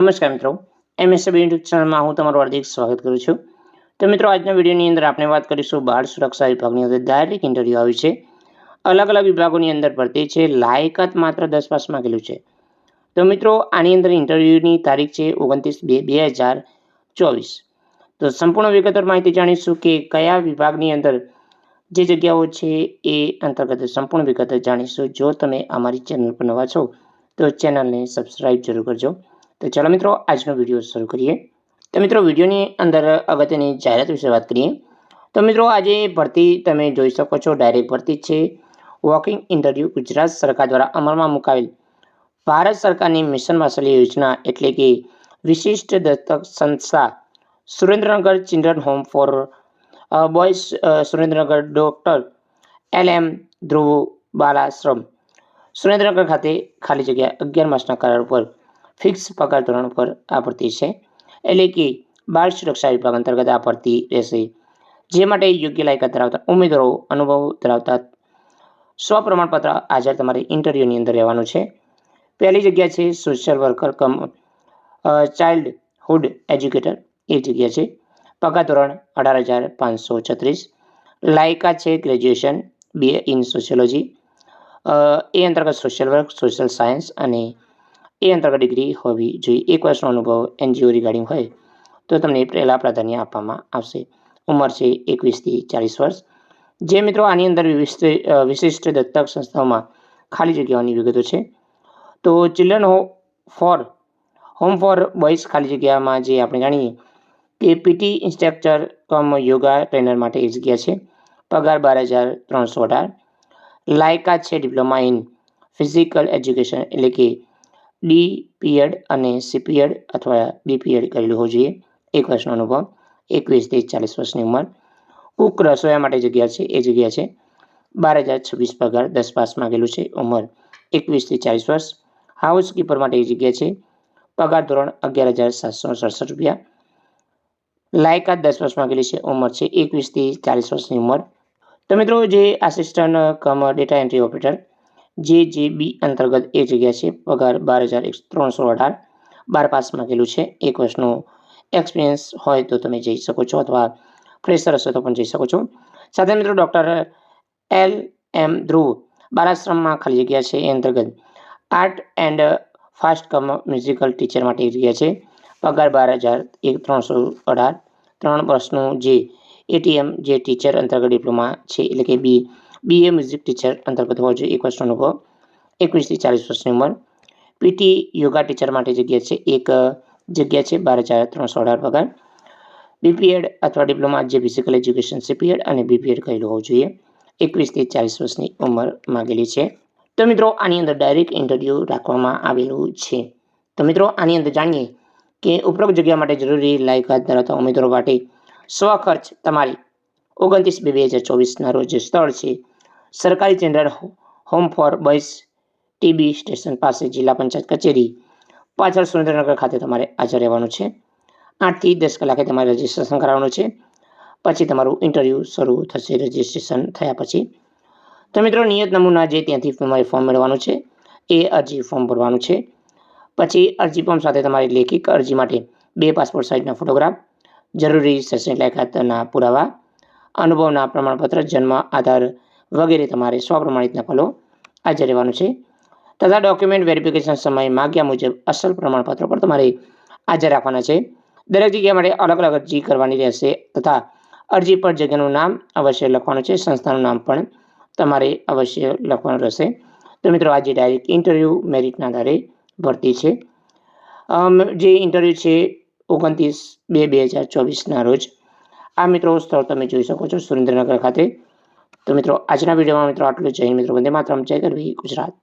નમસ્કાર મિત્રો. એમએસએબી યુટ્યુબ ચેનલમાં હું તમારું હાર્દિક સ્વાગત કરું છું. તો મિત્રો, આજના વિડીયોની અંદર આપણે વાત કરીશું બાળ સુરક્ષા વિભાગની અંદર ડાયરેક્ટ ઇન્ટરવ્યૂ આવી છે. અલગ અલગ વિભાગોની અંદર ભરતી છે. લાયકાત માત્ર દસ પાસ માંગેલું છે. તો મિત્રો, આની અંદર ઇન્ટરવ્યૂની તારીખ છે ઓગણત્રીસ બે બે હજાર ચોવીસ. તો સંપૂર્ણ વિગતવાર માહિતી જાણીશું કે કયા વિભાગની અંદર જે જગ્યાઓ છે એ અંતર્ગત સંપૂર્ણ વિગત જાણીશું. જો તમે અમારી ચેનલ પર નવા છો, તો ચેનલને સબસ્ક્રાઇબ જરૂર કરજો. તો ચાલો મિત્રો, આજનો વીડિયો શરૂ કરીએ. તો મિત્રો, વિડીયોની અંદર અગત્યની જાહેરાત વિશે વાત કરીએ. તો મિત્રો, આજે ભરતી તમે જોઈ શકો છો ડાયરેક્ટ ભરતી છે. વોકિંગ ઇન્ટરવ્યૂ ગુજરાત સરકાર દ્વારા અમલમાં મુકાવેલ. ભારત સરકારની મિશન માસલી યોજના એટલે કે વિશિષ્ટ દત્તક સંસ્થા Surendranagar children home for boys Surendranagar doctor L M Dhruv Balashram. Surendranagar ખાતે ખાલી જગ્યા અગિયાર માસના કરાર પર ફિક્સ પગાર ધોરણ પર આ છે. એટલે કે બાળ સુરક્ષા વિભાગ અંતર્ગત આ રહેશે. જે માટે યોગ્ય લાયકાત ધરાવતા ઉમેદવારો અનુભવ ધરાવતા સ્વ પ્રમાણપત્ર હાજર તમારે ઇન્ટરવ્યૂની અંદર રહેવાનું છે. પહેલી જગ્યા છે social worker cum childhood educator. એ જગ્યા છે. પગાર ધોરણ અઢાર હજાર પાંચસો છત્રીસ. લાયકાત છે ગ્રેજ્યુએશન બી ઇન સોશિયોલોજી. એ અંતર્ગત સોશિયલ વર્ક, સોશિયલ સાયન્સ અને એ અંતર્ગત ડિગ્રી હોવી જોઈએ. એક વર્ષનો અનુભવ એનજીઓ રિગાર્ડિંગ હોય તો તમને પહેલાં પ્રાધાન્ય આપવામાં આવશે. ઉંમર છે એકવીસથી ચાલીસ વર્ષ. જે મિત્રો આની અંદર વિશિષ્ટ દત્તક સંસ્થાઓમાં ખાલી જગ્યાઓની વિગતો છે. તો ચિલ્ડ્રન હો ફોર હોમ ફોર બોયઝ ખાલી જગ્યામાં જે આપણે જાણીએ કે PT instructor cum yoga trainer માટે એ જગ્યા છે. પગાર બાર હજાર ત્રણસો અઢાર. લાયકાત છે ડિપ્લોમા ઇન ફિઝિકલ એજ્યુકેશન એટલે કે ડી પીએડ અને સીપીએડ અથવા બીપીએડ કરેલું હોવું જોઈએ. એક વર્ષનો અનુભવ એકવીસથી ચાલીસ વર્ષની ઉંમર. કુક રસોયા માટે જગ્યા છે, એ જગ્યા છે. બાર હજાર છવ્વીસ પગાર દસ પાસ માગેલું છે, ઉંમર એકવીસથી ચાલીસ વર્ષ. હાઉસકીપર માટે એ જગ્યા છે. પગાર ધોરણ અગિયાર હજાર સાતસો સડસઠ રૂપિયા. લાયકાત દસ વર્ષ માગેલી છે, ઉંમર છે એકવીસથી ચાલીસ વર્ષની ઉંમર. તો મિત્રો, જે assistant cum data entry operator જે જે બી અંતર્ગત એ જગ્યા છે. પગાર બાર હજાર એક ત્રણસો અઢાર. બાર પાસ માગેલું છે. એક વર્ષનું એક્સપિરિયન્સ હોય તો તમે જઈ શકો છો અથવા ફ્રેશર હશે તો પણ જઈ શકો છો. સાથે મિત્રો ડૉક્ટર એલ એમ ધ્રુવ બાલાશ્રમમાં ખાલી જગ્યા છે. એ અંતર્ગત art and fast cum musical teacher માટે જગ્યા છે. પગાર બાર હજાર એક ત્રણસો અઢાર. ત્રણ વર્ષનું જે એટીએમ જે ટીચર અંતર્ગત ડિપ્લોમા છે. એટલે કે બી બીએ મ્યુઝિક ટીચર અંતર્ગત હોવો જોઈએ, એક વર્ષનો અનુભવ. એકવીસથી ચાલીસ વર્ષની ઉંમર. પીટી યોગા ટીચર માટે જગ્યા છે, એક જગ્યા છે, બાર હજાર ત્રણસો અઢાર પગાર બીપીએડ અથવા ડિપ્લોમા જે ફિઝિકલ એજ્યુકેશન સીપીએડ અને બીપીએડ કરેલું હોવું જોઈએ. એકવીસથી ચાલીસ વર્ષની ઉંમર માગેલી છે. તો મિત્રો, આની અંદર ડાયરેક્ટ ઇન્ટરવ્યૂ રાખવામાં આવેલું છે. તો મિત્રો, આની અંદર જાણીએ કે ઉપરોક્ત જગ્યા માટે જરૂરી લાયકાત ધરાવતા ઉમેદવારો માટે સ્વખર્ચ તમારી ઓગણત્રીસ બે બે હજાર ચોવીસના રોજ સ્થળ છે સરકારી general home for boys TB station પાસે જિલ્લા પંચાયત કચેરી પાછળ સુરેન્દ્રનગર ખાતે તમારે હાજર રહેવાનું છે. આઠથી દસ કલાકે તમારે રજિસ્ટ્રેશન કરાવવાનું છે. પછી તમારું ઇન્ટરવ્યૂ શરૂ થશે, રજિસ્ટ્રેશન થયા પછી. તો મિત્રો, નિયત નમૂના જે ત્યાંથી તમારે ફોર્મ મેળવવાનું છે, એ અરજી ફોર્મ ભરવાનું છે. પછી અરજી ફોર્મ સાથે તમારી લેખિત અરજી માટે બે પાસપોર્ટ સાઇઝના ફોટોગ્રાફ, જરૂરી શૈક્ષણિક લાયકાતના પુરાવા, અનુભવના પ્રમાણપત્ર, જન્મ, આધાર વગેરે તમારે સ્વપ્રમાણિત નકલો હાજર રહેવાનું છે. તથા ડોક્યુમેન્ટ વેરિફિકેશન સમયે માગ્યા મુજબ અસલ પ્રમાણપત્રો પણ તમારે હાજર રાખવાના છે. દરેક જગ્યા માટે અલગ અલગ અરજી કરવાની રહેશે તથા અરજી પર જગ્યાનું નામ અવશ્ય લખવાનું છે. સંસ્થાનું નામ પણ તમારે અવશ્ય લખવાનું રહેશે. તો મિત્રો, આજે ડાયરેક્ટ ઇન્ટરવ્યૂ મેરિટના આધારે ભરતી છે. જે ઇન્ટરવ્યૂ છે ઓગણત્રીસ બે બે હજાર ચોવીસના રોજ. આ મિત્રો, સ્થળ તમે જોઈ શકો છો સુરેન્દ્રનગર ખાતે. તો મિત્રો આજના વિડીયોમાં મિત્રો આટલું જય મિત્રો વંદે માતરમ જય ગરવી ગુજરાત.